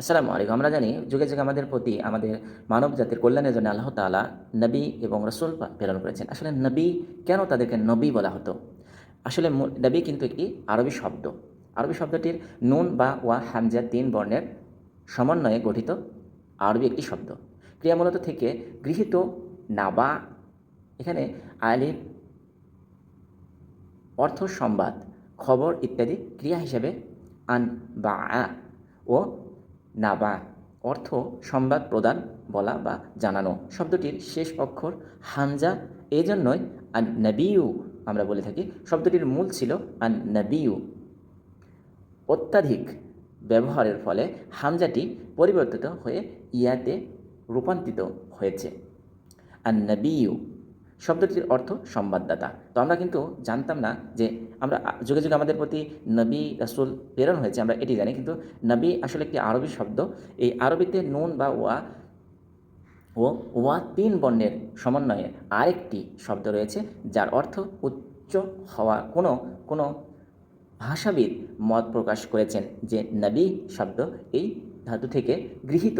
আসসালামু আলাইকুম। আমরা জানি যুগে যুগে আমাদের প্রতি আমাদের মানব জাতির কল্যাণের জন্য আল্লাহ তাআলা নবী এবং রসুল প্রেরণ করেছেন। আসলে নবী কেন তাদেরকে নবী বলা হতো? আসলে নবী কিন্তু একটি আরবি শব্দ। আরবি শব্দটির নুন বা ওয়া হামজা তিন বর্ণের সমন্বয়ে গঠিত আরবি একটি শব্দ। ক্রিয়ামূলত থেকে গৃহীত নাবা, এখানে আলিফ, অর্থ সংবাদ খবর ইত্যাদি ক্রিয়া হিসেবে আন বা ও নাবা, অর্থ সংবাদ প্রদান, বলা বা জানানো। শব্দটির শেষ অক্ষর হামজা। এই জন্যই আন নবিউ আমরা বলে থাকি। শব্দটির মূল ছিল আন নবিউ অত্যাধিক ব্যবহারের ফলে হামজাটি পরিবর্তিত হয়ে ইয়াতে রূপান্তরিত হয়েছে। আর নবিউ শব্দটির অর্থ সংবাদদাতা। তো আমরা কিন্তু জানতাম না যে আমরা যুগে যুগে আমাদের প্রতি নবী, রাসূল প্রেরণ হয়েছে, আমরা এটি জানি। কিন্তু নবী আসলে একটি আরবি শব্দ। এই আরবিতে নুন বা ওয়া ও, ওয়া তিন বর্ণের সমন্বয়ে আরেকটি শব্দ রয়েছে, যার অর্থ উচ্চ হওয়া। কোনো কোনো ভাষাবিদ মত প্রকাশ করেছেন যে নবী শব্দ এই ধাতু থেকে গৃহীত।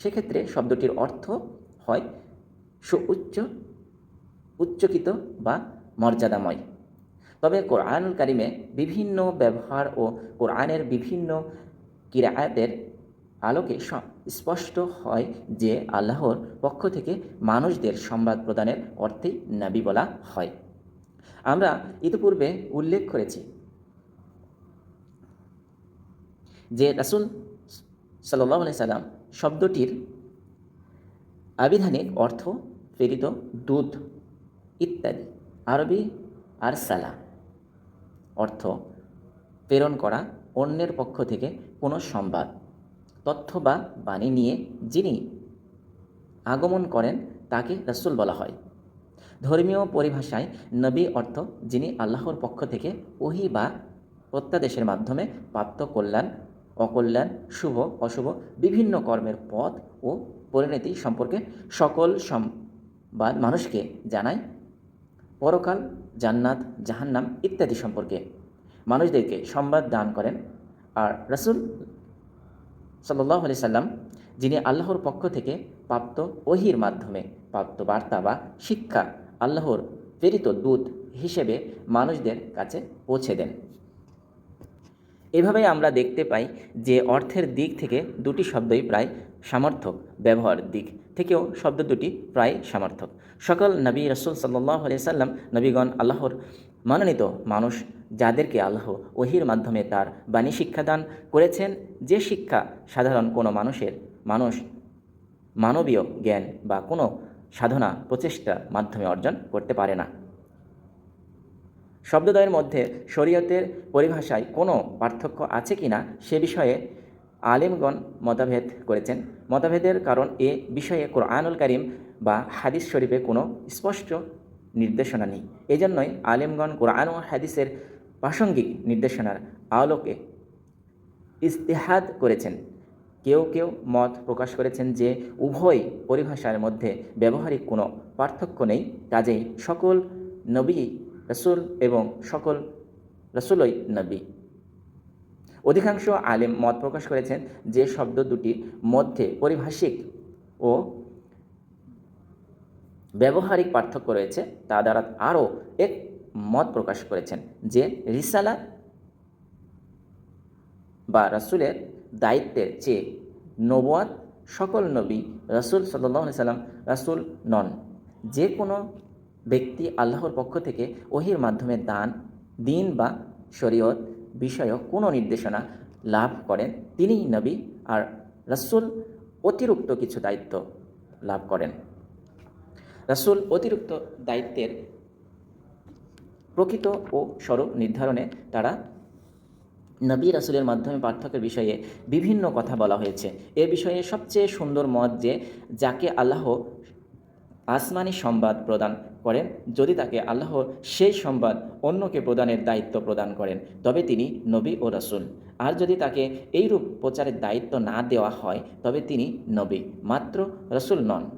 সেক্ষেত্রে শব্দটির অর্থ হয় সুউচ্চ উচ্চকিত বা মর্যাদাময়। তবে কোরআনুল কারিমে বিভিন্ন ব্যবহার ও কোরআনের বিভিন্ন কিরায়াতের আলোকে স্পষ্ট হয় যে আল্লাহর পক্ষ থেকে মানুষদের সংবাদ প্রদানের অর্থেই নাবি বলা হয়। আমরা ইতিপূর্বে উল্লেখ করেছি যে রাসুল সাল্লাহ সাল্লাম শব্দটির আবিধানিক অর্থ প্রেরিত দুধ। ইত্যাদি। আরবি আর সালা। অর্থ, প্রেরণ করা অন্যের পক্ষ থেকে কোনো সংবাদ তথ্য বা বাণী নিয়ে যিনি আগমন করেন তাকে রাসূল বলা হয়। ধর্মীয় পরিভাষায় নবী অর্থ যিনি আল্লাহর পক্ষ থেকে ওহি বা প্রত্যাদেশের মাধ্যমে প্রাপ্ত কল্যাণ, অকল্যাণ, শুভ, অশুভ, বিভিন্ন কর্মের পথ ও পরিণতি সম্পর্কে সকল সংবাদ মানুষকে জানায় পরকাল, জান্নাত, জাহান্নাম ইত্যাদি সম্পর্কে। মানুষদেরকে সংবাদ দান করেন আর রসুল সাল্লাহ আলি সাল্লাম, যিনি আল্লাহর পক্ষ থেকে প্রাপ্ত ওহির মাধ্যমে প্রাপ্ত বার্তা বা শিক্ষা আল্লাহর প্রেরিত দূত হিসেবে মানুষদের কাছে পৌঁছে দেন। এভাবেই আমরা দেখতে পাই যে অর্থের দিক থেকে দুটি শব্দই প্রায় সামর্থক, ব্যবহার দিক থেকেও শব্দ দুটি প্রায় সামর্থক। সকল নবী রসুল সাল্লাহ সাল্লাম, নবীগণ, আল্লাহর মনোনীত মানুষ যাদেরকে আল্লাহ ওহির মাধ্যমে তার বাণী শিক্ষাদান করেছেন, যে শিক্ষা সাধারণ কোনো মানুষের, মানুষ মানবীয় জ্ঞান বা কোনো সাধনা, প্রচেষ্টার মাধ্যমে অর্জন করতে পারে না। শব্দদ্বয়ের মধ্যে শরীয়তের পরিভাষায় কোনো পার্থক্য আছে কি না সে বিষয়ে আলিমগণ মতভেদ করেছেন। মতভেদের কারণ এ বিষয়ে কোরআনুল করিম বা হাদিস শরীফে কোনো স্পষ্ট নির্দেশনা নেই। এজন্যই আলিমগণ কোরআন ও হাদিসের প্রাসঙ্গিক নির্দেশনার আলোকে ইস্তেহাদ করেছেন। কেউ কেউ মত প্রকাশ করেছেন যে উভয় পরিভাষার মধ্যে ব্যবহারিক কোনো পার্থক্য নেই। কাজেই সকল নবী রসুল এবং সকল রসুলই নবী। অধিকাংশ আলেম মত প্রকাশ করেছেন যে শব্দ দুটির মধ্যে পরিভাষিক ও ব্যবহারিক পার্থক্য রয়েছে, তা দ্বারা আরও এক মত প্রকাশ করেছেন যে রিসালা বা রাসূলের দায়িত্বের চেয়ে নবুয়াত সকল নবী রাসূল সাল্লাম রাসূল নন। যে কোনো ব্যক্তি আল্লাহর পক্ষ থেকে ওহির মাধ্যমে দান, দিন বা শরীয়ত বিষয়ক কোনো নির্দেশনা লাভ করেন, তিনিই নবী আর রাসূল অতিরিক্ত কিছু দায়িত্ব লাভ করেন। রাসূল অতিরিক্ত দায়িত্বের প্রকৃত ও স্বরূপ নির্ধারণে তারা নবী রাসূলের মাধ্যমে পার্থক্যের বিষয়ে বিভিন্ন কথা বলা হয়েছে। এ বিষয়ে সবচেয়ে সুন্দর মত যে, যাকে আল্লাহ আসমানি সংবাদ প্রদান করেন। যদি তাকে আল্লাহ সেই সংবাদ অন্যকে প্রদানের দায়িত্ব প্রদান করেন, তবে তিনি নবী ও রসুল। আর যদি তাকে এইরূপ প্রচারের দায়িত্ব না দেওয়া হয়, তবে তিনি নবী, মাত্র রসুল নন।